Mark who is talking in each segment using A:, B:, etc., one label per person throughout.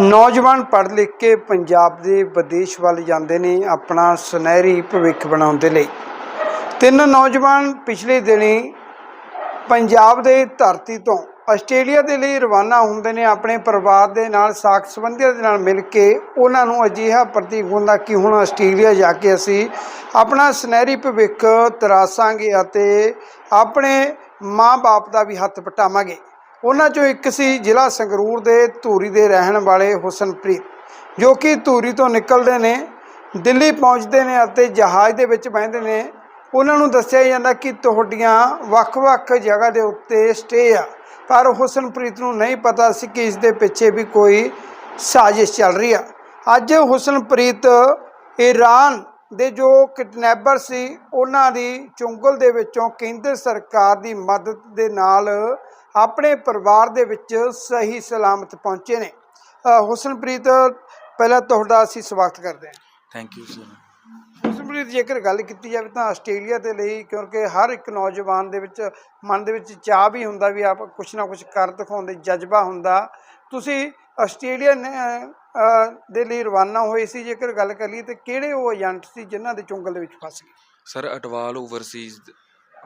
A: ਨੌਜਵਾਨ ਪੜ੍ਹ ਲਿਖ ਕੇ ਪੰਜਾਬ ਦੇ ਵਿਦੇਸ਼ ਵੱਲ ਜਾਂਦੇ ਨੇ ਆਪਣਾ ਸੁਨਹਿਰੀ ਭਵਿੱਖ ਬਣਾਉਣ ਦੇ ਲਈ। ਤਿੰਨ ਨੌਜਵਾਨ ਪਿਛਲੇ ਦਿਨੀ ਪੰਜਾਬ ਦੇ ਧਰਤੀ ਤੋਂ ਆਸਟ੍ਰੇਲੀਆ ਦੇ ਲਈ ਰਵਾਨਾ ਹੁੰਦੇ ਨੇ। ਆਪਣੇ ਪਰਿਵਾਰ ਦੇ ਨਾਲ ਸਾਕ ਸੰਬੰਧੀਆਂ ਦੇ ਨਾਲ ਮਿਲ ਕੇ ਉਹਨਾਂ ਨੂੰ ਅਜਿਹਾ ਪ੍ਰਤੀਕ ਹੁੰਦਾ ਕਿ ਹੁਣ ਆਸਟ੍ਰੇਲੀਆ ਜਾ ਕੇ ਅਸੀਂ ਆਪਣਾ ਸੁਨਹਿਰੀ ਭਵਿੱਖ ਤਰਾਸਾਂਗੇ ਅਤੇ ਆਪਣੇ ਮਾਂ-ਬਾਪ ਦਾ ਵੀ ਹੱਥ ਪਟਾਵਾਂਗੇ ਉਹਨਾਂ ਚੋਂ ਇੱਕ ਸੀ ਜ਼ਿਲ੍ਹਾ ਸੰਗਰੂਰ ਦੇ ਧੂਰੀ ਦੇ ਰਹਿਣ ਵਾਲੇ ਹੁਸਨਪ੍ਰੀਤ, ਜੋ ਕਿ ਧੂਰੀ ਤੋਂ ਨਿਕਲਦੇ ਨੇ, ਦਿੱਲੀ ਪਹੁੰਚਦੇ ਨੇ ਅਤੇ ਜਹਾਜ਼ ਦੇ ਵਿੱਚ ਬਹਿੰਦੇ ਨੇ। ਉਹਨਾਂ ਨੂੰ ਦੱਸਿਆ ਜਾਂਦਾ ਕਿ ਤੁਹਾਡੀਆਂ ਵੱਖ-ਵੱਖ ਜਗ੍ਹਾ ਦੇ ਉੱਤੇ ਸਟੇ ਆ, ਪਰ ਹੁਸਨਪ੍ਰੀਤ ਨੂੰ ਨਹੀਂ ਪਤਾ ਸੀ ਕਿ ਇਸ ਦੇ ਪਿੱਛੇ ਵੀ ਕੋਈ ਸਾਜ਼ਿਸ਼ ਚੱਲ ਰਹੀ ਆ। ਅੱਜ ਹੁਸਨਪ੍ਰੀਤ ਈਰਾਨ ਦੇ ਜੋ ਕਿਡਨੈਪਰ ਸੀ, ਉਹਨਾਂ ਦੀ ਚੁੰਗਲ ਦੇ ਵਿੱਚੋਂ ਕੇਂਦਰ ਸਰਕਾਰ ਦੀ ਮਦਦ ਦੇ ਨਾਲ ਆਪਣੇ ਪਰਿਵਾਰ ਦੇ ਵਿੱਚ ਸਹੀ ਸਲਾਮਤ ਪਹੁੰਚੇ ਨੇ। ਹੁਸਨਪ੍ਰੀਤ ਪਹਿਲਾਂ ਤੁਹਾਡਾ ਅਸੀਂ ਸਵਾਗਤ ਕਰਦੇ ਹਾਂ।
B: ਥੈਂਕ ਯੂ ਸਰ
A: ਹੁਸਨਪ੍ਰੀਤ ਜੇਕਰ ਗੱਲ ਕੀਤੀ ਜਾਵੇ ਤਾਂ ਆਸਟ੍ਰੇਲੀਆ ਦੇ ਲਈ ਕਿਉਂਕਿ ਹਰ ਇੱਕ ਨੌਜਵਾਨ ਦੇ ਵਿੱਚ ਮਨ ਦੇ ਵਿੱਚ ਚਾਹ ਵੀ ਹੁੰਦਾ ਵੀ ਆਪ ਕੁਛ ਨਾ ਕੁਛ ਕਰ ਦਿਖਾਉਣ ਦੇ ਜਜ਼ਬਾ ਹੁੰਦਾ। ਤੁਸੀਂ ਆਸਟ੍ਰੇਲੀਆ ਦੇ ਲਈ ਰਵਾਨਾ ਹੋਏ ਸੀ। ਜੇਕਰ ਗੱਲ ਕਰੀਏ ਤੇ ਕਿਹੜੇ ਉਹ ਏਜੰਟ ਸੀ ਜਿਨ੍ਹਾਂ ਦੇ ਚੁੰਗਲ ਦੇ ਵਿੱਚ ਫਸ ਗਏ?
B: ਸਰ ਅਟਵਾਲ ਓਵਰਸੀਜ਼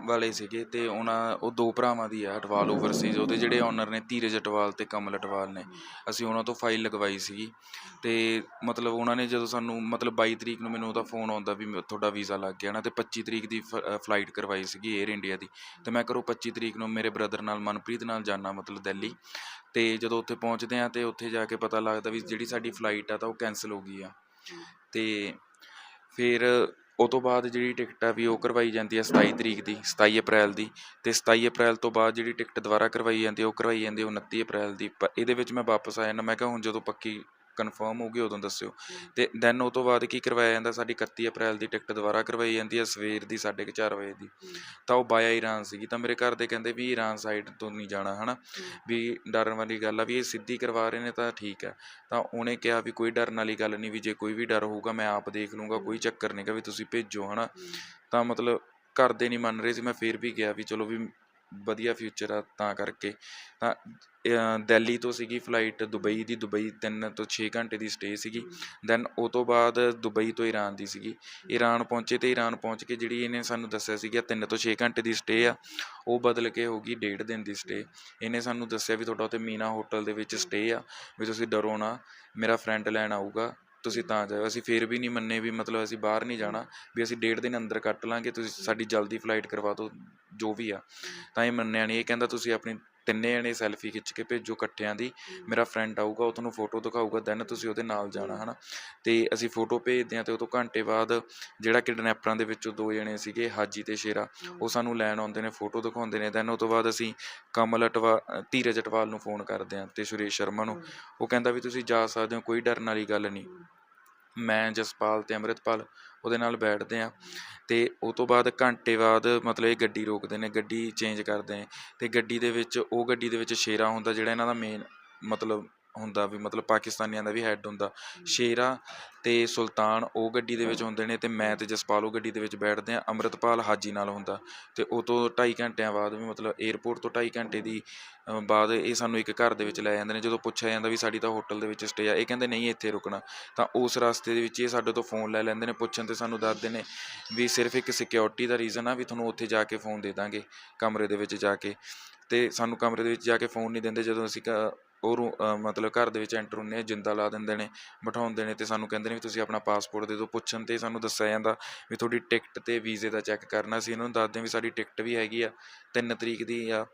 B: ਵਾਲੇ ਸੀਗੇ ਤੇ ਉਹਨਾਂ, ਉਹ ਦੋ ਭਰਾਵਾਂ ਦੀ ਆ, ਅਟਵਾਲ ਓਵਰਸੀਜ਼ ਉਹਦੇ ਜਿਹੜੇ ਓਨਰ ਨੇ ਧੀਰਜ ਅਟਵਾਲ ਤੇ ਕਮਲ ਅਟਵਾਲ ਨੇ, ਅਸੀਂ ਉਹਨਾਂ ਤੋਂ ਫਾਈਲ ਲਗਵਾਈ ਸੀਗੀ ਤੇ ਮਤਲਬ ਉਹਨਾਂ ਨੇ ਜਦੋਂ ਸਾਨੂੰ, ਮਤਲਬ 22 ਤਰੀਕ ਨੂੰ ਮੈਨੂੰ ਉਹਦਾ ਫੋਨ ਆਉਂਦਾ ਵੀ ਮ- ਤੁਹਾਡਾ ਵੀਜ਼ਾ ਲੱਗ ਗਿਆ ਨਾ, ਤੇ 25 ਤਰੀਕ ਦੀ ਫਲਾਈਟ ਕਰਵਾਈ ਸੀਗੀ 에ਅਰ ਇੰਡੀਆ ਦੀ, ਤੇ ਮੈਂ ਕਰੋ 25 ਤਰੀਕ ਨੂੰ ਮੇਰੇ ਬ੍ਰਦਰ ਨਾਲ ਮਨਪ੍ਰੀਤ ਨਾਲ ਜਾਣਾ ਮਤਲਬ ਦਿੱਲੀ, ਤੇ ਜਦੋਂ ਉੱਥੇ ਪਹੁੰਚਦੇ ਆ ਤੇ ਉੱਥੇ ਜਾ ਕੇ ਪਤਾ ਲੱਗਦਾ ਵੀ ਜਿਹੜੀ ਸਾਡੀ ਫਲਾਈਟ ਆ ਤਾਂ ਉਹ ਕੈਨਸਲ ਹੋ ਗਈ ਆ, ਤੇ ਫਿਰ ਉਹ ਤੋਂ ਬਾਅਦ ਜਿਹੜੀ ਟਿਕਟ ਆ ਵੀ ਉਹ ਕਰਵਾਈ ਜਾਂਦੀ ਆ 27 ਤਰੀਕ ਦੀ 27 ਅਪ੍ਰੈਲ ਦੀ ਤੇ 27 ਅਪ੍ਰੈਲ ਤੋਂ ਬਾਅਦ ਜਿਹੜੀ ਟਿਕਟ ਦੁਬਾਰਾ ਕਰਵਾਈ ਜਾਂਦੀ ਆ, ਉਹ ਕਰਵਾਈ ਜਾਂਦੀ ਹੈ 29 ਅਪ੍ਰੈਲ ਦੀ। ਪਰ ਇਹਦੇ ਵਿੱਚ ਮੈਂ ਵਾਪਸ ਆ ਜਾਣਾ ਮੈਂ ਕਿਹਾ ਹੁਣ ਜਦੋਂ ਪੱਕੀ ਕਨਫਰਮ ਹੋ ਗਈ ਉਦੋਂ ਦੱਸਿਓ। ਤੇ ਦੈਨ ਉਹ ਤੋਂ ਬਾਅਦ ਕੀ ਕਰਵਾਇਆ ਜਾਂਦਾ ਸਾਡੀ 31 ਅਪ੍ਰੈਲ ਦੀ ਟਿਕਟ ਦੁਬਾਰਾ ਕਰਵਾਈ ਜਾਂਦੀ ਆ ਸਵੇਰ ਦੀ 4:30 ਵਜੇ ਦੀ। ਤਾਂ ਉਹ ਬਾਇਆ ਈਰਾਨ ਸੀਗੀ ਤਾਂ ਮੇਰੇ ਘਰ ਦੇ ਕਹਿੰਦੇ ਵੀ ਈਰਾਨ ਸਾਈਡ ਤੋਂ ਨਹੀਂ ਜਾਣਾ ਹਨਾ? ਵੀ ਡਰਨ ਵਾਲੀ ਗੱਲ ਆ ਵੀ ਇਹ ਸਿੱਧੀ ਕਰਵਾ ਰਹੇ ਨੇ ਤਾਂ ਠੀਕ ਹੈ। ਤਾਂ ਉਹਨੇ ਕਿਹਾ ਵੀ ਕੋਈ ਡਰਨ ਵਾਲੀ ਗੱਲ ਨਹੀਂ ਵੀ ਜੇ ਕੋਈ ਵੀ ਡਰ ਹੋਊਗਾ ਮੈਂ ਆਪ ਦੇਖ ਲੂੰਗਾ ਕੋਈ ਚੱਕਰ ਨਹੀਂਗਾ ਵੀ ਤੁਸੀਂ ਭੇਜੋ ਹਨਾ? ਤਾਂ ਮਤਲਬ ਘਰ ਦੇ ਨਹੀਂ ਮੰਨ ਰਹੇ ਸੀ ਮੈਂ ਫੇਰ ਵੀ ਗਿਆ ਵੀ ਚਲੋ ਵੀ ਵਧੀਆ ਫਿਊਚਰ ਆ ਤਾਂ ਕਰਕੇ। ਤਾਂ ਦਿੱਲੀ ਤੋਂ ਸੀਗੀ ਫਲਾਈਟ ਦੁਬਈ ਦੀ, ਦੁਬਈ ਤਿੰਨ ਤੋਂ ਛੇ ਘੰਟੇ ਦੀ ਸਟੇ ਸੀਗੀ। ਦੈਨ ਉਹ ਤੋਂ ਬਾਅਦ ਦੁਬਈ ਤੋਂ ਈਰਾਨ ਦੀ ਸੀਗੀ। ਈਰਾਨ ਪਹੁੰਚੇ ਤੇ ਈਰਾਨ ਪਹੁੰਚ ਕੇ ਜਿਹੜੀ ਇਹਨੇ ਸਾਨੂੰ ਦੱਸਿਆ ਸੀਗਾ ਤਿੰਨ ਤੋਂ ਛੇ ਘੰਟੇ ਦੀ ਸਟੇ ਆ, ਉਹ ਬਦਲ ਕੇ ਹੋ ਗਈ ਡੇਢ ਦਿਨ ਦੀ ਸਟੇ ਇਹਨੇ ਸਾਨੂੰ ਦੱਸਿਆ ਵੀ ਤੁਹਾਡਾ ਉੱਥੇ ਮੀਨਾ ਹੋਟਲ ਦੇ ਵਿੱਚ ਸਟੇ ਆ, ਵੀ ਤੁਸੀਂ ਡਰੋ ਨਾ, ਮੇਰਾ ਫਰੈਂਡ ਲੈਣ ਆਊਗਾ। ਤੁਸੀਂ ਤਾਂ ਜਾਇਓ। ਅਸੀਂ ਫੇਰ ਵੀ ਨਹੀਂ ਮੰਨੇ ਵੀ ਮਤਲਬ ਅਸੀਂ ਬਾਹਰ ਨਹੀਂ ਜਾਣਾ, ਵੀ ਅਸੀਂ ਡੇਢ ਦਿਨ ਅੰਦਰ ਕੱਟ ਲਾਂਗੇ, ਤੁਸੀਂ ਸਾਡੀ ਜਲਦੀ ਫਲਾਈਟ ਕਰਵਾ ਦਿਓ, ਜੋ ਵੀ ਆ। ਤਾਂ ਇਹ ਮੰਨਿਆ ਨਹੀਂ। ਇਹ ਕਹਿੰਦਾ ਤੁਸੀਂ ਆਪਣੀ ਤਿੰਨੇ ਜਣੇ ਸੈਲਫੀ ਖਿੱਚ ਕੇ ਭੇਜੋ ਇਕੱਠਿਆਂ ਦੀ। ਮੇਰਾ ਫਰੈਂਡ ਆਊਗਾ ਉਹ ਤੁਹਾਨੂੰ ਫੋਟੋ ਦਿਖਾਊਗਾ ਦੈਨ ਤੁਸੀਂ ਉਹਦੇ ਨਾਲ ਜਾਣਾ ਹਨਾ। ਤੇ ਅਸੀਂ ਫੋਟੋ ਭੇਜਦੇ ਹਾਂ ਤੇ ਉਹ ਤੋਂ ਘੰਟੇ ਬਾਅਦ ਜਿਹੜਾ ਕਿਡਨੈਪਰਾਂ ਦੇ ਵਿੱਚੋਂ ਦੋ ਜਣੇ ਸੀਗੇ ਹਾਜੀ ਤੇ ਸ਼ੇਰਾ ਉਹ ਸਾਨੂੰ ਲੈਣ ਆਉਂਦੇ ਨੇ ਫੋਟੋ ਦਿਖਾਉਂਦੇ ਨੇ। ਦੈਨ ਉਹ ਤੋਂ ਬਾਅਦ ਅਸੀਂ ਕਮਲ ਅਟਵਾ ਧੀਰਜ ਅਟਵਾਲ ਨੂੰ ਫੋਨ ਕਰਦੇ ਹਾਂ ਤੇ ਸੁਰੇਸ਼ ਸ਼ਰਮਾ ਨੂੰ। ਉਹ ਕਹਿੰਦਾ ਵੀ ਤੁਸੀਂ ਜਾ ਸਕਦੇ ਹੋ ਕੋਈ ਡਰਨ ਵਾਲੀ ਗੱਲ ਨਹੀਂ। ਮੈਂ ਜਸਪਾਲ ਤੇ ਅੰਮ੍ਰਿਤਪਾਲ ਉਹਦੇ ਨਾਲ ਬੈਠਦੇ ਹਾਂ ਅਤੇ ਉਹ ਤੋਂ ਬਾਅਦ ਘੰਟੇ ਬਾਅਦ ਮਤਲਬ ਇਹ ਗੱਡੀ ਰੋਕਦੇ ਨੇ, ਗੱਡੀ ਚੇਂਜ ਕਰਦੇ ਨੇ ਅਤੇ ਗੱਡੀ ਦੇ ਵਿੱਚ, ਉਹ ਗੱਡੀ ਦੇ ਵਿੱਚ ਸ਼ੇਰਾ ਹੁੰਦਾ ਜਿਹੜਾ ਇਹਨਾਂ ਦਾ ਮੇਨ ਮਤਲਬ ਹੁੰਦਾ ਵੀ ਮਤਲਬ ਪਾਕਿਸਤਾਨੀਆਂ ਦਾ ਵੀ ਹੈੱਡ ਹੁੰਦਾ। ਸ਼ੇਰਾ ਤੇ ਸੁਲਤਾਨ ਉਹ ਗੱਡੀ ਦੇ ਵਿੱਚ ਹੁੰਦੇ ਨੇ ਤੇ ਮੈਂ ਤੇ ਜਸਪਾਲ ਉਹ ਗੱਡੀ ਦੇ ਵਿੱਚ ਬੈਠਦੇ ਆ ਅੰਮ੍ਰਿਤਪਾਲ ਹਾਜੀ ਨਾਲ ਹੁੰਦਾ। ਤੇ ਉਹ ਤੋਂ 2.5 ਘੰਟਿਆਂ ਬਾਅਦ ਵੀ ਮਤਲਬ 에ਅਰਪੋਰਟ ਤੋਂ 2.5 ਘੰਟੇ ਦੀ ਬਾਅਦ ਇਹ ਸਾਨੂੰ ਇੱਕ ਘਰ ਦੇ ਵਿੱਚ ਲੈ ਜਾਂਦੇ ਨੇ। ਜਦੋਂ ਪੁੱਛਿਆ ਜਾਂਦਾ ਵੀ ਸਾਡੀ ਤਾਂ ਹੋਟਲ ਦੇ ਵਿੱਚ ਸਟੇ ਆ ਇਹ ਕਹਿੰਦੇ ਨਹੀਂ ਇੱਥੇ ਰੁਕਣਾ। ਤਾਂ ਉਸ ਰਸਤੇ ਦੇ ਵਿੱਚ ਇਹ ਸਾਡੇ ਤੋਂ ਫੋਨ ਲੈ ਲੈਂਦੇ ਨੇ ਪੁੱਛਣ ਤੇ ਸਾਨੂੰ ਦੱਸਦੇ ਨੇ ਵੀ ਸਿਰਫ ਇੱਕ ਸਿਕਿਉਰਿਟੀ ਦਾ ਰੀਜ਼ਨ ਆ ਵੀ ਤੁਹਾਨੂੰ ਉੱਥੇ ਜਾ ਕੇ ਫੋਨ ਦੇ ਦਾਂਗੇ ਕਮਰੇ ਦੇ ਵਿੱਚ ਜਾ ਕੇ। ਤੇ ਸਾਨੂੰ ਕਮਰੇ ਦੇ ਵਿੱਚ ਜਾ ਕੇ ਫੋਨ ਨਹੀਂ ਦਿੰਦੇ ਜਦੋਂ ਅਸੀਂ ਕ- ਉਹ ਰੂ- ਮਤਲਬ ਘਰ ਦੇ ਵਿੱਚ ਐਂਟਰ ਹੁੰਦੇ ਆ, ਜਿੰਦਾ ਲਾ ਦਿੰਦੇ ਨੇ, ਬਿਠਾਉਂਦੇ ਨੇ ਅਤੇ ਸਾਨੂੰ ਕਹਿੰਦੇ ਨੇ ਵੀ ਤੁਸੀਂ ਆਪਣਾ ਪਾਸਪੋਰਟ ਦੇ ਦਿਓ। ਪੁੱਛਣ ਤੇ ਸਾਨੂੰ ਦੱਸਿਆ ਜਾਂਦਾ ਵੀ ਤੁਹਾਡੀ ਟਿਕਟ ਅਤੇ ਵੀਜ਼ੇ ਦਾ ਚੈੱਕ ਕਰਨਾ ਅਸੀਂ ਇਹਨਾਂ ਨੂੰ ਦੱਸਦੇ ਹਾਂ ਵੀ ਸਾਡੀ ਟਿਕਟ ਵੀ ਹੈਗੀ ਆ ਤਿੰਨ ਤਰੀਕ ਦੀ ਆ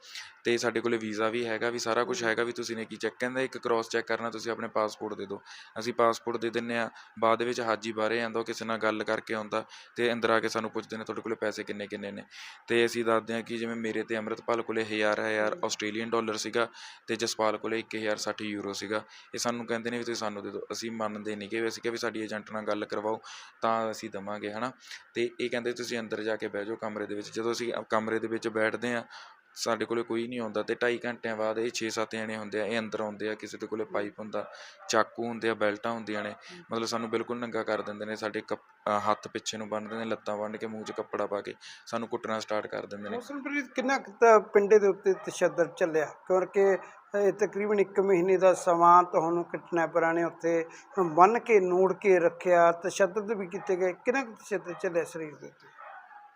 B: ਅਤੇ ਸਾਡੇ ਕੋਲ ਵੀਜ਼ਾ ਵੀ ਹੈਗਾ, ਵੀ ਸਾਰਾ ਕੁਝ ਹੈਗਾ, ਵੀ ਤੁਸੀਂ ਨੇ ਕੀ ਚੈੱਕ ਕਹਿੰਦਾ, ਇੱਕ ਕ੍ਰਾਸ ਚੈੱਕ ਕਰਨਾ, ਤੁਸੀਂ ਆਪਣੇ ਪਾਸਪੋਰਟ ਦੇ ਦਿਓ। ਅਸੀਂ ਪਾਸਪੋਰਟ ਦੇ ਦਿੰਦੇ ਆ, ਬਾਅਦ ਦੇ ਵਿੱਚ ਹਾਜੀ ਬਾਹਰੇ ਆਉਂਦਾ, ਉਹ ਕਿਸੇ ਨਾਲ ਗੱਲ ਕਰਕੇ ਆਉਂਦਾ ਅਤੇ ਅੰਦਰ ਆ ਕੇ ਸਾਨੂੰ ਪੁੱਛਦੇ ਨੇ ਤੁਹਾਡੇ ਕੋਲ ਪੈਸੇ ਕਿੰਨੇ ਕਿੰਨੇ ਨੇ। ਅਤੇ ਅਸੀਂ ਦੱਸਦੇ ਹਾਂ ਕਿ ਜਿਵੇਂ ਮੇਰੇ ਅਤੇ ਅੰਮ੍ਰਿਤਪਾਲ ਕੋਲ ਹਜ਼ਾਰ ਹਜ਼ਾਰ ਆਸਟ੍ਰੇਲੀਅਨ ਡਾਲਰ ਸੀਗਾ ਅਤੇ ਜਸਪਾਲ ਕੋਲੇ 1060 ਯੂਰੋ ਸੀਗਾ, ਇਹ ਸਾਨੂੰ ਕਹਿੰਦੇ ਨੇ ਵੀ ਤੁਸੀਂ ਸਾਨੂੰ ਦੇ ਦਿਓ। ਅਸੀਂ ਮੰਨਦੇ ਨਹੀਂ ਕਿ ਅਸੀਂ ਕਿਹਾ ਵੀ ਸਾਡੀ ਏਜੰਟ ਨਾਲ ਗੱਲ ਕਰਵਾਓ, ਤਾਂ ਅਸੀਂ ਦਵਾਂਗੇ, ਹਨਾ? ਤੇ ਇਹ ਕਹਿੰਦੇ ਤੁਸੀਂ ਅੰਦਰ ਜਾ ਕੇ ਬਹਿ ਜਾਓ ਕਮਰੇ ਦੇ ਵਿੱਚ। ਜਦੋਂ ਅਸੀਂ ਕਮਰੇ ਦੇ ਵਿੱਚ ਬੈਠਦੇ ਆ ਸਾਡੇ ਕੋਲੇ ਕੋਈ ਨਹੀਂ ਆਉਂਦਾ ਅਤੇ ਢਾਈ ਘੰਟਿਆਂ ਬਾਅਦ ਇਹ 6-7 ਜਣੇ ਹੁੰਦੇ ਆ, ਇਹ ਅੰਦਰ ਆਉਂਦੇ ਆ, ਕਿਸੇ ਦੇ ਕੋਲੇ ਪਾਈਪ ਹੁੰਦਾ, ਚਾਕੂ ਹੁੰਦੇ ਆ, ਬੈਲਟਾਂ ਹੁੰਦੀਆਂ ਨੇ, ਮਤਲਬ ਸਾਨੂੰ ਬਿਲਕੁਲ ਨੰਗਾ ਕਰ ਦਿੰਦੇ ਨੇ, ਸਾਡੇ ਕੱਪ- ਹੱਥ ਪਿੱਛੇ ਨੂੰ ਬੰਨ੍ਹਦੇ ਨੇ, ਲੱਤਾਂ ਬੰਨ੍ਹ ਕੇ, ਮੂੰਹ 'ਚ ਕੱਪੜਾ ਪਾ ਕੇ, ਸਾਨੂੰ ਕੁੱਟਣਾ ਸਟਾਰਟ ਕਰ ਦਿੰਦੇ ਨੇ।
A: ਮੌਸਮਪ੍ਰੀਤ, ਕਿੰਨਾ ਕੁ ਤਾਂ ਪਿੰਡੇ ਦੇ ਉੱਤੇ ਤਸ਼ੱਦਦ ਚੱਲਿਆ? ਕਿਉਂਕਿ, ਇਹ ਤਕਰੀਬਨ 1 ਮਹੀਨੇ ਦਾ ਸਮਾਂ ਤੁਹਾਨੂੰ ਕਿਡਨੈਪਰਾਂ ਨੇ ਉੱਥੇ, ਬੰਨ੍ਹ ਕੇ, ਨੂੜ ਕੇ ਰੱਖਿਆ, ਤਸ਼ੱਦਦ ਵੀ ਕੀਤੇ ਗਏ, ਕਿੰਨਾ ਕੁ ਤਸ਼ੱਦਦ ਚੱਲਿਆ ਸਰੀਰ ਦੇ ਉੱਤੇ?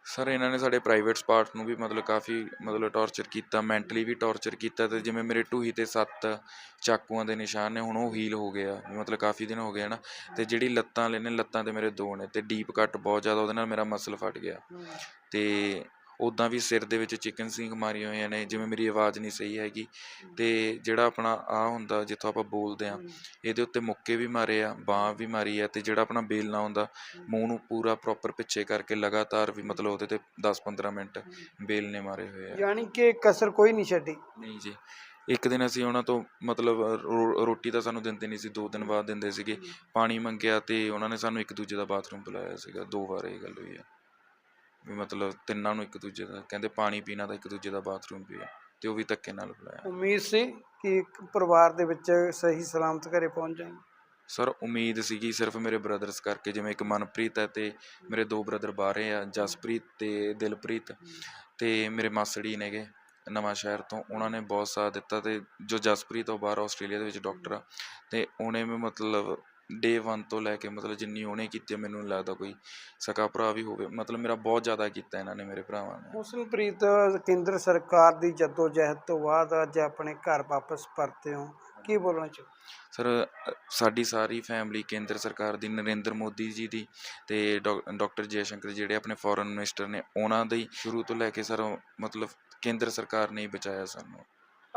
B: ਸਰ ਇਹਨਾਂ ਨੇ ਸਾਡੇ ਪ੍ਰਾਈਵੇਟ ਪਾਰਟ ਨੂੰ ਵੀ ਮਤਲਬ ਕਾਫੀ ਮਤਲਬ ਟੌਰਚਰ ਕੀਤਾ ਮੈਂਟਲੀ ਵੀ ਟੌਰਚਰ ਕੀਤਾ ਤੇ ਜਿਵੇਂ ਮੇਰੇ ਢੂਹੀ ਤੇ ਸੱਤ ਚਾਕੂਆਂ ਦੇ ਨਿਸ਼ਾਨ ਨੇ ਹੁਣ ਉਹ ਹੀਲ ਹੋ ਗਏ ਆ ਮਤਲਬ ਕਾਫੀ ਦਿਨ ਹੋ ਗਏ ਨਾ ਤੇ ਜਿਹੜੀ ਲੱਤਾਂ ਵਾਲੇ ਨੇ ਲੱਤਾਂ ਤੇ ਮੇਰੇ ਦੋ ਨੇ ਤੇ ਡੀਪ ਕੱਟ ਬਹੁਤ ਜ਼ਿਆਦਾ ਉਹਦੇ ਨਾਲ ਮੇਰਾ ਮਸਲ ਫਟ ਗਿਆ। ਤੇ ਉਦਾਂ ਵੀ ਸਿਰ ਦੇ ਵਿੱਚ ਚਿਕਨ ਸਿੰਗ ਮਾਰੀਆਂ ਹੋਈਆਂ ਨੇ ਜਿਵੇਂ ਮੇਰੀ ਆਵਾਜ਼ ਨਹੀਂ ਸਹੀ ਹੈਗੀ। ਤੇ ਜਿਹੜਾ ਆਪਣਾ ਆ ਹੁੰਦਾ ਜਿੱਥੋਂ ਆਪਾਂ ਬੋਲਦੇ ਆ ਇਹਦੇ ਉੱਤੇ ਮੁੱਕੇ ਵੀ ਮਾਰੇ ਆ ਬਾਹ ਵੀ ਮਾਰੀ ਆ ਤੇ ਜਿਹੜਾ ਆਪਣਾ ਬੇਲਣਾ ਹੁੰਦਾ ਮੂੰਹ ਨੂੰ ਪੂਰਾ ਪ੍ਰੋਪਰ ਪਿੱਛੇ ਕਰਕੇ ਲਗਾਤਾਰ ਵੀ ਮਤਲਬ ਉਹਦੇ ਤੇ 10-15 ਮਿੰਟ ਬੇਲ ਨੇ ਮਾਰੇ ਹੋਏ ਆ।
A: ਯਾਨੀ ਕਿ ਕਸਰ ਕੋਈ ਨਹੀਂ ਛੱਡੀ।
B: ਨਹੀਂ ਜੀ ਇੱਕ ਦਿਨ ਅਸੀਂ ਉਹਨਾਂ ਤੋਂ ਮਤਲਬ ਰੋਟੀ ਤਾਂ ਸਾਨੂੰ ਦਿੰਦੇ ਨਹੀਂ ਸੀ ਦੋ ਦਿਨ ਬਾਅਦ ਦਿੰਦੇ ਸੀਗੇ ਪਾਣੀ ਮੰਗਿਆ ਤੇ ਉਹਨਾਂ ਨੇ ਸਾਨੂੰ ਇੱਕ ਦੂਜੇ ਦਾ ਬਾਥਰੂਮ ਬੁਲਾਇਆ ਸੀਗਾ ਦੋ ਵਾਰ ਇਹ ਗੱਲ ਹੋਈ ਆ। ਵੀ ਮਤਲਬ ਤਿੰਨਾਂ ਨੂੰ ਇੱਕ ਦੂਜੇ ਦਾ ਕਹਿੰਦੇ ਪਾਣੀ ਪੀਣਾ ਤਾਂ ਇੱਕ ਦੂਜੇ ਦਾ ਬਾਥਰੂਮ ਵੀ ਆ ਤੇ ਉਹ ਵੀ ਧੱਕੇ ਨਾਲ ਬੁਲਾਇਆ
A: ਉਮੀਦ ਸੀ ਕਿ ਇੱਕ ਪਰਿਵਾਰ ਦੇ ਵਿੱਚ ਸਹੀ ਸਲਾਮਤ ਘਰੇ ਪਹੁੰਚ ਜਾਣ।
B: ਸਰ ਉਮੀਦ ਸੀਗੀ ਸਿਰਫ ਮੇਰੇ ਬ੍ਰਦਰਸ ਕਰਕੇ ਜਿਵੇਂ ਇੱਕ ਮਨਪ੍ਰੀਤ ਹੈ ਤੇ ਮੇਰੇ ਦੋ ਬ੍ਰਦਰ ਬਾਹਰੇ ਆ ਜਸਪ੍ਰੀਤ ਤੇ ਦਿਲਪ੍ਰੀਤ ਤੇ ਮੇਰੇ ਮਾਸੜੀ ਨੇਗੇ ਨਵਾਂ ਸ਼ਹਿਰ ਤੋਂ। ਉਹਨਾਂ ਨੇ ਬਹੁਤ ਸਾਥ ਦਿੱਤਾ ਤੇ ਜੋ ਜਸਪ੍ਰੀਤ ਉਹ ਬਾਹਰ ਆਸਟ੍ਰੇਲੀਆ ਦੇ ਵਿੱਚ ਡਾਕਟਰ ਆ ਤੇ ਉਹਨੇ ਵੀ ਮਤਲਬ ਡੇ 1 ਤੋਂ ਲੈ ਕੇ ਮਤਲਬ ਜਿੰਨੀ ਉਹਨੇ ਕੀਤੀ ਮੈਨੂੰ ਨਹੀਂ ਲੱਗਦਾ ਕੋਈ ਸਕਾ ਭਰਾ ਵੀ ਹੋਵੇ। ਮਤਲਬ ਮੇਰਾ ਬਹੁਤ ਜ਼ਿਆਦਾ ਕੀਤਾ ਇਹਨਾਂ ਨੇ ਮੇਰੇ ਭਰਾਵਾਂ ਨੇ।
A: ਹੁਸਨਪ੍ਰੀਤ ਕੇਂਦਰ ਸਰਕਾਰ ਦੀ ਜਦੋਜਹਿਦ ਤੋਂ ਬਾਅਦ ਅੱਜ ਆਪਣੇ ਘਰ ਵਾਪਸ ਪਰਤੇ ਹੋ ਕੀ ਬੋਲਣਾ ਚਾਹੋ?
B: ਸਰ ਅ, ਸਾਡੀ ਸਾਰੀ ਫੈਮਿਲੀ ਕੇਂਦਰ ਸਰਕਾਰ ਦੀ ਨਰਿੰਦਰ ਮੋਦੀ ਜੀ ਦੀ ਤੇ ਡਾਕਟਰ ਜੈਸ਼ੰਕਰ ਜਿਹੜੇ ਆਪਣੇ ਫੋਰਨ ਮਿਨਿਸਟਰ ਨੇ ਉਹਨਾਂ ਦੇ ਹੀ ਸ਼ੁਰੂ ਤੋਂ ਲੈ ਕੇ ਸਰ ਮਤਲਬ ਕੇਂਦਰ ਸਰਕਾਰ ਨੇ ਹੀ ਬਚਾਇਆ ਸਾਨੂੰ।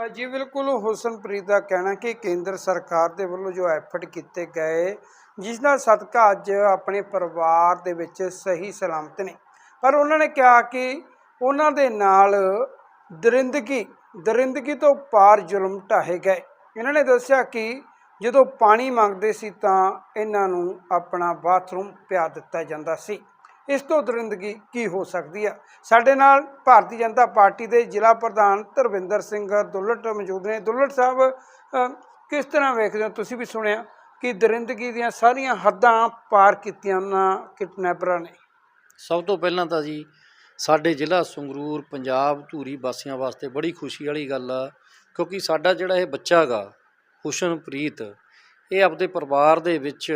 A: ਜੀ ਬਿਲਕੁਲ। ਹੁਸਨਪ੍ਰੀਤ ਦਾ ਕਹਿਣਾ ਕਿ ਕੇਂਦਰ ਸਰਕਾਰ ਦੇ ਵੱਲੋਂ ਜੋ ਐਫਰਟ ਕੀਤੇ ਗਏ, ਜਿਸ ਦਾ ਸਦਕਾ ਅੱਜ ਆਪਣੇ ਪਰਿਵਾਰ ਦੇ ਵਿੱਚ ਸਹੀ ਸਲਾਮਤ ਨੇ। ਪਰ ਉਹਨਾਂ ਨੇ ਕਿਹਾ ਕਿ ਉਹਨਾਂ ਦੇ ਨਾਲ ਦਰਿੰਦਗੀ ਦਰਿੰਦਗੀ ਤੋਂ ਪਾਰ ਜ਼ੁਲਮ ਢਾਹੇ ਗਏ। ਇਹਨਾਂ ਨੇ ਦੱਸਿਆ ਕਿ ਜਦੋਂ ਪਾਣੀ ਮੰਗਦੇ ਸੀ ਤਾਂ ਇਹਨਾਂ ਨੂੰ ਆਪਣਾ ਬਾਥਰੂਮ ਪਿਆ ਦਿੱਤਾ ਜਾਂਦਾ ਸੀ। ਇਸ ਤੋਂ ਦਰਿੰਦਗੀ ਕੀ ਹੋ ਸਕਦੀ ਹੈ ਸਾਡੇ ਨਾਲ ਭਾਰਤੀ ਜਨਤਾ ਪਾਰਟੀ ਦੇ ਜ਼ਿਲ੍ਹਾ ਪ੍ਰਧਾਨ ਧਰਵਿੰਦਰ ਸਿੰਘ ਦੁੱਲਟ ਮੌਜੂਦ ਨੇ। ਦੁੱਲਟ ਸਾਹਿਬ ਕਿਸ ਤਰ੍ਹਾਂ ਵੇਖਦੇ ਹੋ? ਤੁਸੀਂ ਵੀ ਸੁਣਿਆ ਕਿ ਦਰਿੰਦਗੀ ਦੀਆਂ ਸਾਰੀਆਂ ਹੱਦਾਂ ਪਾਰ ਕੀਤੀਆਂ ਉਹਨਾਂ ਕਿਡਨੈਪਰਾਂ ਨੇ।
C: ਸਭ ਤੋਂ ਪਹਿਲਾਂ ਤਾਂ ਜੀ, ਸਾਡੇ ਜ਼ਿਲ੍ਹਾ ਸੰਗਰੂਰ, ਪੰਜਾਬ, ਧੂਰੀ ਵਾਸੀਆਂ ਵਾਸਤੇ ਬੜੀ ਖੁਸ਼ੀ ਵਾਲੀ ਗੱਲ ਆ, ਕਿਉਂਕਿ ਸਾਡਾ ਜਿਹੜਾ ਇਹ ਬੱਚਾ ਗਾ, ਹੁਸ਼ਨਪ੍ਰੀਤ, ਇਹ ਆਪਦੇ ਪਰਿਵਾਰ ਦੇ ਵਿੱਚ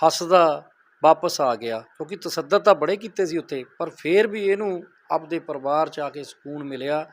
C: ਹੱਸਦਾ ਵਾਪਸ ਆ ਗਿਆ। ਕਿਉਂਕਿ ਤਸੱਦਦ ਤਾਂ ਬੜੇ ਕੀਤੇ ਸੀ ਉੱਥੇ, ਪਰ ਫਿਰ ਵੀ ਇਹਨੂੰ ਆਪਦੇ ਪਰਿਵਾਰ 'ਚ ਆ ਕੇ ਸਕੂਨ ਮਿਲਿਆ।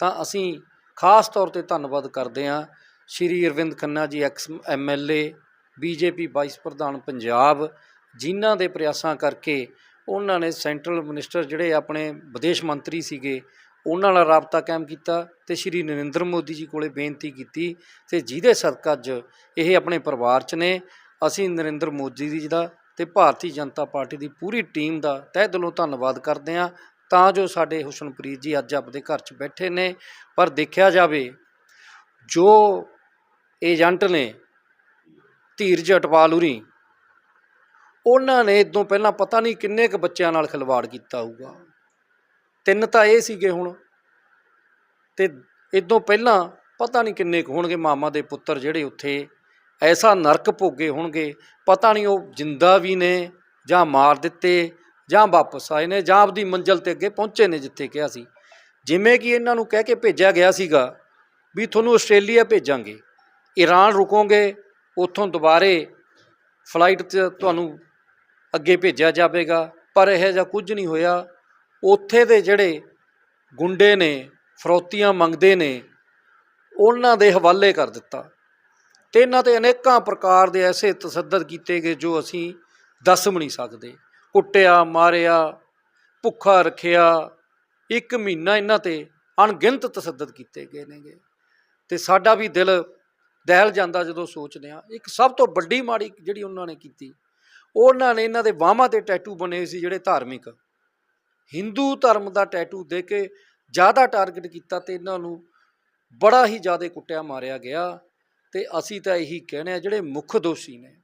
C: ਤਾਂ ਅਸੀਂ ਖਾਸ ਤੌਰ ਤੇ ਧੰਨਵਾਦ ਕਰਦੇ ਹਾਂ ਸ਼੍ਰੀ ਅਰਵਿੰਦ ਖੰਨਾ ਜੀ ਐਕਸ ਐਮਐਲਏ ਬੀਜੇਪੀ ਵਾਈਸ ਪ੍ਰਧਾਨ ਪੰਜਾਬ, ਜਿਨ੍ਹਾਂ ਦੇ ਪ੍ਰਯਾਸਾਂ ਕਰਕੇ ਉਹਨਾਂ ਨੇ ਸੈਂਟਰਲ ਮਿਨਿਸਟਰ ਜਿਹੜੇ ਆਪਣੇ ਵਿਦੇਸ਼ ਮੰਤਰੀ ਸੀਗੇ, ਉਹਨਾਂ ਨਾਲ ਰਾਬਤਾ ਕਾਇਮ ਕੀਤਾ ਤੇ ਸ਼੍ਰੀ ਨਰਿੰਦਰ ਮੋਦੀ ਜੀ ਕੋਲੇ ਬੇਨਤੀ ਕੀਤੀ ਤੇ ਜਿਹਦੇ ਸਦਕਾ ਅੱਜ ਇਹ ਆਪਣੇ ਪਰਿਵਾਰ 'ਚ ਨੇ। ਅਸੀਂ ਨਰਿੰਦਰ ਮੋਦੀ ਜੀ ਦਾ ਤੇ ਭਾਰਤੀ ਜਨਤਾ ਪਾਰਟੀ ਦੀ ਪੂਰੀ ਟੀਮ ਦਾ ਤਹਿ ਦਿਲੋਂ ਧੰਨਵਾਦ ਕਰਦੇ ਹਾਂ। ਤਾਂ ਜੋ ਸਾਡੇ ਹੁਸਨਪ੍ਰੀਤ ਜੀ ਅੱਜ ਆਪਦੇ ਘਰ 'ਚ ਬੈਠੇ ਨੇ। ਪਰ ਦੇਖਿਆ ਜਾਵੇ, ਜੋ ਏਜੰਟ ਨੇ ਧੀਰਜ ਅਟਵਾਲ ਉਰੀ ਉਹਨਾਂ ਨੇ ਇਦੋਂ ਪਹਿਲਾਂ ਪਤਾ ਨਹੀਂ ਕਿੰਨੇ ਕੁ ਬੱਚਿਆਂ ਨਾਲ ਖਿਲਵਾੜ ਕੀਤਾ ਹੋਊਗਾ। ਤਿੰਨ ਤਾਂ ਇਹ ਸੀਗੇ ਹੁਣ। ਤੇ ਇਦੋਂ ਪਹਿਲਾਂ ਪਤਾ ਨਹੀਂ ਕਿੰਨੇ ਕੁ ਹੋਣਗੇ ਮਾਮਾ ਦੇ ਪੁੱਤਰ ਜਿਹੜੇ ਉੱਥੇ ਐਸਾ ਨਰਕ ਭੋਗੇ ਹੋਣਗੇ। ਪਤਾ ਨਹੀਂ ਉਹ ਜਿੰਦਾ ਵੀ ਨੇ ਜਾਂ ਮਾਰ ਦਿੱਤੇ ਜਾਂ ਵਾਪਸ ਆਏ ਨੇ ਜਾਂ ਆਪਦੀ ਮੰਜ਼ਲ ਤੇ ਅੱਗੇ ਪਹੁੰਚੇ ਨੇ ਜਿੱਥੇ ਕਿਹਾ ਸੀ। ਜਿਵੇਂ ਕਿ ਇਹਨਾਂ ਨੂੰ ਕਹਿ ਕੇ ਭੇਜਿਆ ਗਿਆ ਸੀਗਾ ਵੀ ਤੁਹਾਨੂੰ ਆਸਟ੍ਰੇਲੀਆ ਭੇਜਾਂਗੇ। ਈਰਾਨ ਰੁਕੋਗੇ, ਉੱਥੋਂ ਦੁਬਾਰੇ ਫਲਾਈਟ 'ਚ ਤੁਹਾਨੂੰ ਅੱਗੇ ਭੇਜਿਆ ਜਾਵੇਗਾ। ਪਰ ਇਹ ਜਿਹਾ ਕੁਝ ਨਹੀਂ ਹੋਇਆ। ਉੱਥੇ ਦੇ ਜਿਹੜੇ ਗੁੰਡੇ ਨੇ, ਫਰੋਤੀਆਂ ਮੰਗਦੇ ਨੇ, ਉਹਨਾਂ ਦੇ ਹਵਾਲੇ ਕਰ ਦਿੱਤਾ। ਤੇ ਇਹਨਾਂ ਤੇ ਅਨੇਕਾਂ ਪ੍ਰਕਾਰ ਦੇ ਐਸੇ ਤਸੱਦਦ ਕੀਤੇ ਗਏ ਜੋ ਅਸੀਂ ਦੱਸ ਵੀ ਨਹੀਂ ਸਕਦੇ। ਕੁੱਟਿਆ, ਮਾਰਿਆ, ਭੁੱਖਾ ਰੱਖਿਆ, ਇੱਕ ਮਹੀਨਾ ਇਹਨਾਂ ਤੇ ਅਣਗਿਣਤ ਤਸੱਦਦ ਕੀਤੇ ਗਏ ਨੇਗੇ। ਤੇ ਸਾਡਾ ਵੀ ਦਿਲ ਦਹਿਲ ਜਾਂਦਾ ਜਦੋਂ ਸੋਚਦੇ ਆ ਇੱਕ ਸਭ ਤੋਂ ਵੱਡੀ ਮਾੜੀ ਜਿਹੜੀ ਉਹਨਾਂ ਨੇ ਕੀਤੀ, ਉਹਨਾਂ ਨੇ ਇਹਨਾਂ ਦੇ ਬਾਹਾਂ ਤੇ ਟੈਟੂ ਬਣੇ ਸੀ ਜਿਹੜੇ ਧਾਰਮਿਕ। ਹਿੰਦੂ ਧਰਮ ਦਾ ਟੈਟੂ ਦੇ ਕੇ ਜ਼ਿਆਦਾ ਟਾਰਗੇਟ ਕੀਤਾ ਤੇ ਇਹਨਾਂ ਨੂੰ ਬੜਾ ਹੀ ਜ਼ਿਆਦਾ ਕੁੱਟਿਆ, ਮਾਰਿਆ ਗਿਆ। ਤੇ ਅਸੀਂ ਤਾਂ ਇਹੀ ਕਹਿੰਦੇ ਆ, ਜਿਹੜੇ ਮੁੱਖ ਦੋਸ਼ੀ ਨੇ,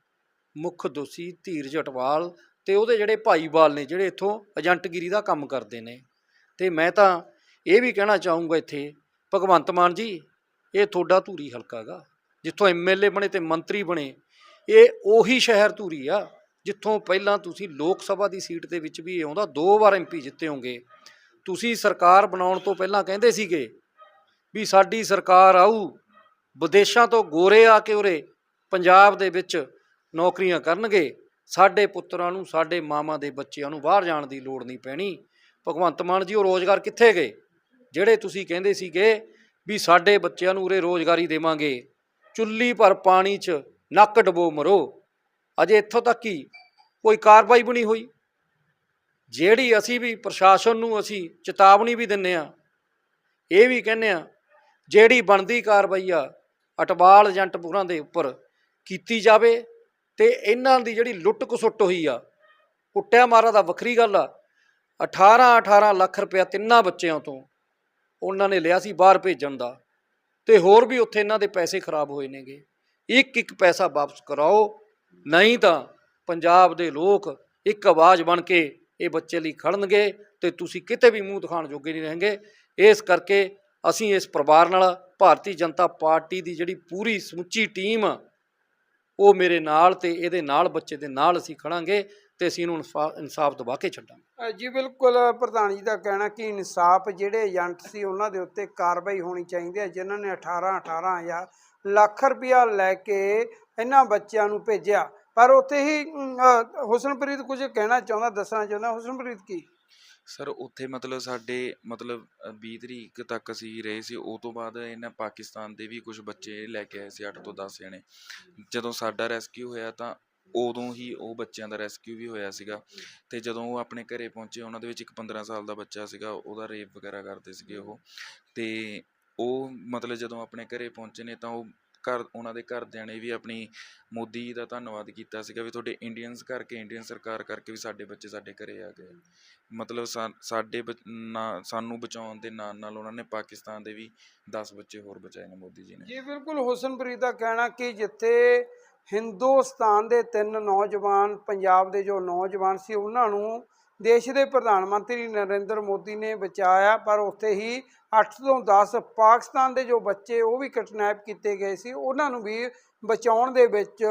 C: ਮੁੱਖ ਦੋਸ਼ੀ ਧੀਰਜ ਅਟਵਾਲ ਤੇ ਉਹਦੇ ਜਿਹੜੇ ਭਾਈਵਾਲ ਨੇ, ਜਿਹੜੇ ਇੱਥੋਂ ਏਜੰਟਗਿਰੀ ਦਾ ਕੰਮ ਕਰਦੇ ਨੇ। ਤੇ ਮੈਂ ਤਾਂ ਇਹ ਵੀ ਕਹਿਣਾ ਚਾਹੂੰਗਾ ਇੱਥੇ, ਭਗਵੰਤ ਮਾਨ ਜੀ, ਇਹ ਤੁਹਾਡਾ ਧੂਰੀ ਹਲਕਾ ਗਾ, ਜਿੱਥੋਂ ਐਮਐਲਏ ਬਣੇ ਤੇ ਮੰਤਰੀ ਬਣੇ, ਇਹ ਉਹੀ ਸ਼ਹਿਰ ਧੂਰੀ ਆ, ਜਿੱਥੋਂ ਪਹਿਲਾਂ ਤੁਸੀਂ ਲੋਕ ਸਭਾ ਦੀ ਸੀਟ ਦੇ ਵਿੱਚ ਵੀ ਆਉਂਦਾ, ਦੋ ਵਾਰ ਐਮਪੀ ਜਿੱਤੇ ਹੋਗੇ ਤੁਸੀਂ ਸਰਕਾਰ ਬਣਾਉਣ ਤੋਂ ਪਹਿਲਾਂ ਕਹਿੰਦੇ ਸੀਗੇ ਵੀ ਸਾਡੀ ਸਰਕਾਰ ਆਊ ਵਿਦੇਸ਼ਾਂ ਤੋਂ ਗੋਰੇ ਆ ਕੇ ਉਰੇ ਪੰਜਾਬ ਦੇ ਵਿੱਚ ਨੌਕਰੀਆਂ ਕਰਨਗੇ, ਸਾਡੇ ਪੁੱਤਰਾਂ ਨੂੰ, ਸਾਡੇ ਮਾਵਾਂ ਦੇ ਬੱਚਿਆਂ ਨੂੰ ਬਾਹਰ ਜਾਣ ਦੀ ਲੋੜ ਨਹੀਂ ਪੈਣੀ। ਭਗਵੰਤ ਮਾਨ ਜੀ, ਉਹ ਰੋਜ਼ਗਾਰ ਕਿੱਥੇ ਗਏ? ਜਿਹੜੇ ਤੁਸੀਂ ਕਹਿੰਦੇ ਸੀਗੇ ਵੀ ਸਾਡੇ ਬੱਚਿਆਂ ਨੂੰ ਉਰੇ ਰੋਜ਼ਗਾਰੀ ਦੇਵਾਂਗੇ ਚੁੱਲੀ ਪਰ ਪਾਣੀ 'ਚ ਨੱਕ ਡਬੋ ਮਰੋ। ਅਜੇ ਇੱਥੋਂ ਤੱਕ ਹੀ ਕੋਈ ਕਾਰਵਾਈ ਵੀ ਨਹੀਂ ਹੋਈ। ਜਿਹੜੀ ਅਸੀਂ ਵੀ ਪ੍ਰਸ਼ਾਸਨ ਨੂੰ ਅਸੀਂ ਚੇਤਾਵਨੀ ਵੀ ਦਿੰਨੇ ਆ, ਇਹ ਵੀ ਕਹਿੰਨੇ ਆ, ਜਿਹੜੀ ਬਣਦੀ ਕਾਰਵਾਈ ਆ ਅਟਵਾਲ ਏਜੰਟਪੁਰਾਂ ਦੇ ਉੱਪਰ ਕੀਤੀ ਜਾਵੇ ਤੇ ਇਹਨਾਂ ਦੀ ਜਿਹੜੀ ਲੁੱਟ ਖਸੁੱਟ ਹੋਈ ਆ, ਕੁੱਟਿਆ ਮਾਰਾ ਦਾ ਵੱਖਰੀ ਗੱਲ ਆ। 18 18 ਲੱਖ ਰੁਪਇਆ ਤਿੰਨਾਂ ਬੱਚਿਆਂ ਤੋਂ ਉਹਨਾਂ ਨੇ ਲਿਆ ਸੀ ਬਾਹਰ ਭੇਜਣ ਦਾ ਤੇ ਹੋਰ ਵੀ ਉੱਥੇ ਇਹਨਾਂ ਦੇ ਪੈਸੇ ਖਰਾਬ ਹੋਏ ਨੇਗੇ। ਇੱਕ ਇੱਕ ਪੈਸਾ ਵਾਪਸ ਕਰਾਓ, ਨਹੀਂ ਤਾਂ ਪੰਜਾਬ ਦੇ ਲੋਕ ਇੱਕ ਆਵਾਜ਼ ਬਣ ਕੇ ਇਹ ਬੱਚੇ ਲਈ ਖੜਨਗੇ ਤੇ ਤੁਸੀਂ ਕਿਤੇ ਵੀ ਮੂੰਹ ਦਿਖਾਣ ਜੋਗੇ ਨਹੀਂ ਰਹਿਣਗੇ ਇਸ ਕਰਕੇ ਅਸੀਂ ਇਸ ਪਰਿਵਾਰ ਨਾਲ ਭਾਰਤੀ ਜਨਤਾ ਪਾਰਟੀ ਦੀ ਜਿਹੜੀ ਪੂਰੀ ਸਮੁੱਚੀ ਟੀਮ ਉਹ ਮੇਰੇ ਨਾਲ ਤੇ ਇਹਦੇ ਨਾਲ ਬੱਚੇ ਦੇ ਨਾਲ ਅਸੀਂ ਖੜਾਂਗੇ ਤੇ ਅਸੀਂ ਇਹਨੂੰ ਇਨਸਾ- ਇਨਸਾਫ ਦਵਾ ਕੇ ਛੱਡਾਂਗੇ।
A: ਜੀ ਬਿਲਕੁਲ, ਪ੍ਰਧਾਨ ਜੀ ਦਾ ਕਹਿਣਾ ਕਿ ਇਨਸਾਫ ਜਿਹੜੇ ਏਜੰਟ ਸੀ ਉਹਨਾਂ ਦੇ ਉੱਤੇ ਕਾਰਵਾਈ ਹੋਣੀ ਚਾਹੀਦੀ ਹੈ, ਜਿਨ੍ਹਾਂ ਨੇ 18 18 ਜਾਂ ਲੱਖ ਰੁਪਇਆ ਲੈ ਕੇ ਇਹਨਾਂ ਬੱਚਿਆਂ ਨੂੰ ਭੇਜਿਆ। ਪਰ ਉੱਥੇ ਹੀ ਹੁਸਨਪ੍ਰੀਤ ਕੁਝ ਕਹਿਣਾ ਚਾਹੁੰਦਾ, ਦੱਸਣਾ ਚਾਹੁੰਦਾ, ਹੁਸਨਪ੍ਰੀਤ ਕੀ?
B: ਸਰ, ਉੱਥੇ ਮਤਲਬ ਸਾਡੇ ਮਤਲਬ ਵੀਹ ਤਰੀਕ ਤੱਕ ਅਸੀਂ ਰਹੇ ਸੀ। ਉਹ ਤੋਂ ਬਾਅਦ ਇਹਨਾਂ ਪਾਕਿਸਤਾਨ ਦੇ ਵੀ ਕੁਝ ਬੱਚੇ ਲੈ ਕੇ ਆਏ ਸੀ ਅੱਠ ਤੋਂ ਦਸ ਜਣੇ। ਜਦੋਂ ਸਾਡਾ ਰੈਸਕਿਊ ਹੋਇਆ ਤਾਂ ਉਦੋਂ ਹੀ ਉਹ ਬੱਚਿਆਂ ਦਾ ਰੈਸਕਿਊ ਵੀ ਹੋਇਆ ਸੀਗਾ। ਅਤੇ ਜਦੋਂ ਉਹ ਆਪਣੇ ਘਰੇ ਪਹੁੰਚੇ, ਉਹਨਾਂ ਦੇ ਵਿੱਚ ਇੱਕ 15 ਸਾਲ ਦਾ ਬੱਚਾ ਸੀਗਾ। ਉਹਦਾ ਰੇਪ ਵਗੈਰਾ ਕਰਦੇ ਸੀਗੇ ਉਹ। ਅਤੇ ਉਹ ਮਤਲਬ ਜਦੋਂ ਆਪਣੇ ਘਰੇ ਪਹੁੰਚੇ ਨੇ ਤਾਂ ਉਹ ਘਰ, ਉਹਨਾਂ ਦੇ ਘਰਦਿਆਂ ਨੇ ਵੀ ਆਪਣੀ ਮੋਦੀ ਦਾ ਧੰਨਵਾਦ ਕੀਤਾ ਸੀਗਾ ਵੀ ਤੁਹਾਡੇ ਇੰਡੀਅਨਸ ਕਰਕੇ ਇੰਡੀਅਨ ਸਰਕਾਰ ਕਰਕੇ ਵੀ ਸਾਡੇ ਬੱਚੇ ਸਾਡੇ ਘਰੇ ਆ ਗਏ। ਮਤਲਬ ਸਾ- ਸਾਡੇ ਬੱਚ- ਨਾ- ਸਾਨੂੰ ਬਚਾਉਣ ਦੇ ਨਾਲ ਨਾਲ ਉਹਨਾਂ ਨੇ ਪਾਕਿਸਤਾਨ ਦੇ ਵੀ 10 ਬੱਚੇ ਹੋਰ ਬਚਾਏ ਨੇ ਮੋਦੀ ਜੀ ਨੇ।
A: ਜੀ, ਬਿਲਕੁਲ ਹੁਸਨਪ੍ਰੀਤ ਦਾ ਕਹਿਣਾ ਕਿ ਜਿੱਥੇ ਹਿੰਦੁਸਤਾਨ ਦੇ ਤਿੰਨ ਨੌਜਵਾਨ, ਪੰਜਾਬ ਦੇ ਜੋ ਨੌਜਵਾਨ ਸੀ, ਉਹਨਾਂ ਨੂੰ ਦੇਸ਼ ਦੇ ਪ੍ਰਧਾਨ ਮੰਤਰੀ ਨਰਿੰਦਰ ਮੋਦੀ ਨੇ ਬਚਾਇਆ ਪਰ ਉੱਥੇ ਹੀ 8 ਤੋਂ 10 ਪਾਕਿਸਤਾਨ ਦੇ ਜੋ ਬੱਚੇ ਉਹ ਵੀ ਕਿਡਨੈਪ ਕੀਤੇ ਗਏ ਸੀ ਉਹਨਾਂ ਨੂੰ ਵੀ ਬਚਾਉਣ ਦੇ ਵਿੱਚ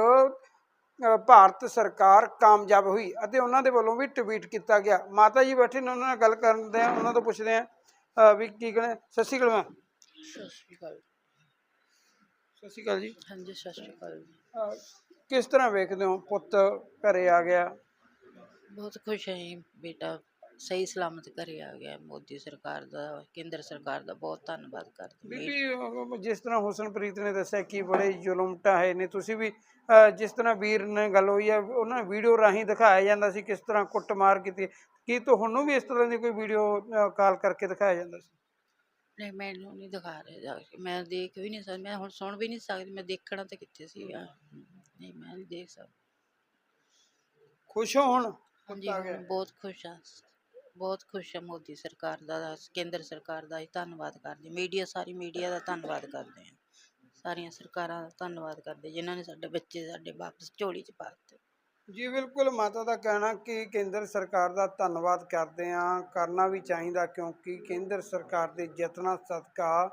A: ਭਾਰਤ ਸਰਕਾਰ ਕਾਮਯਾਬ ਹੋਈ ਅਤੇ ਉਹਨਾਂ ਦੇ ਵੱਲੋਂ ਵੀ ਟਵੀਟ ਕੀਤਾ ਗਿਆ। ਮਾਤਾ ਜੀ ਬੈਠੇ ਨੇ ਉਹਨਾਂ ਨਾਲ ਗੱਲ ਕਰਦੇ ਆ ਉਹਨਾਂ ਤੋਂ ਪੁੱਛਦੇ ਆ ਵੀ ਕੀ ਕਹਿੰਦੇ ਸਤਿ ਸ਼੍ਰੀ ਅਕਾਲ ਮੈਮ।
D: ਸਤਿ ਸ਼੍ਰੀ ਅਕਾਲ।
A: ਸਤਿ ਸ਼੍ਰੀ ਅਕਾਲ ਜੀ।
D: ਹਾਂਜੀ ਸਤਿ ਸ਼੍ਰੀ ਅਕਾਲ
A: ਕਿਸ ਤਰ੍ਹਾਂ ਵੇਖਦੇ ਹੋ ਪੁੱਤ ਘਰੇ ਆ ਗਿਆ?
D: ਬਹੁਤ ਖੁਸ਼ ਹਾਂ ਜੀ ਬੇਟਾ ਸਹੀ ਸਲਾਮਤ ਘਰੇ ਆ ਗਿਆ ਮੋਦੀ ਸਰਕਾਰ ਦਾ ਕੇਂਦਰ ਸਰਕਾਰ ਦਾ ਬਹੁਤ ਧੰਨਵਾਦ ਕਰਦੇ ਹਾਂ।
A: ਬੀਬੀ ਅਹ ਜਿਸ ਤਰ੍ਹਾਂ ਹੁਸਨਪ੍ਰੀਤ ਨੇ ਦੱਸਿਆ ਕਿ ਬੜੇ ਜ਼ੁਲਮ ਢਾਹੇ ਨੇ ਤੁਸੀਂ ਵੀ ਅਹ ਜਿਸ ਤਰ੍ਹਾਂ ਵੀਰ ਨੇ ਗੱਲ ਹੋਈ ਆ ਉਹਨਾਂ ਵੀਡੀਓ ਰਾਹੀਂ ਦਿਖਾਇਆ ਜਾਂਦਾ ਸੀ ਕਿਸ ਤਰ੍ਹਾਂ ਕੁੱਟਮਾਰ ਕੀਤੀ ਕੀ ਤੁਹਾਨੂੰ ਵੀ ਇਸ ਤਰ੍ਹਾਂ ਦੀ ਕੋਈ ਵੀਡੀਓ ਕਾਲ ਕਰਕੇ ਦਿਖਾਇਆ ਜਾਂਦਾ ਸੀ?
D: ਨਹੀਂ ਮੈਨੂੰ ਨਹੀਂ ਦਿਖਾ ਰਹੇ ਜਾ ਕੇ ਮੈਂ ਦੇਖ ਵੀ ਨਹੀਂ ਸਕਦੀ ਮੈਂ ਹੁਣ ਸੁਣ ਵੀ ਨਹੀਂ ਸਕਦੀ ਮੈਂ ਦੇਖਣਾ ਤਾਂ ਕਿੱਥੇ ਸੀ ਨਹੀਂ ਮੈਂ ਨਹੀਂ ਦੇਖ ਸਕਦੀ।
A: ਖੁਸ਼ ਹੋ ਹੁਣ?
D: ਹਾਂਜੀ
A: ਗਿਆ।
D: ਹੁਣ ਬਹੁਤ ਖੁਸ਼ ਹਾਂ। ਬਹੁਤ ਖੁਸ਼ ਹਾਂ ਮੋਦੀ ਸਰਕਾਰ ਦਾ ਕੇਂਦਰ ਸਰਕਾਰ ਦਾ ਹੀ ਧੰਨਵਾਦ ਕਰਦੇ ਮੀਡੀਆ ਸਾਰੀ ਮੀਡੀਆ ਦਾ ਧੰਨਵਾਦ ਕਰਦੇ ਹਾਂ। ਸਾਰੀਆਂ ਸਰਕਾਰਾਂ ਦਾ ਧੰਨਵਾਦ ਕਰਦੇ ਜਿਨ੍ਹਾਂ ਨੇ ਸਾਡੇ ਬੱਚੇ ਸਾਡੇ ਵਾਪਸ ਝੋਲੀ 'ਚ ਪਾ ਦਿੱਤੇ।
A: ਜੀ ਬਿਲਕੁਲ। ਮਾਤਾ ਦਾ ਕਹਿਣਾ ਕਿ ਕੇਂਦਰ ਸਰਕਾਰ ਦਾ ਧੰਨਵਾਦ ਕਰਦੇ ਆ ਕਰਨਾ ਵੀ ਚਾਹੀਦਾ ਕਿਉਂਕਿ ਕੇਂਦਰ ਸਰਕਾਰ ਦੇ ਯਤਨਾਂ ਸਦਕਾ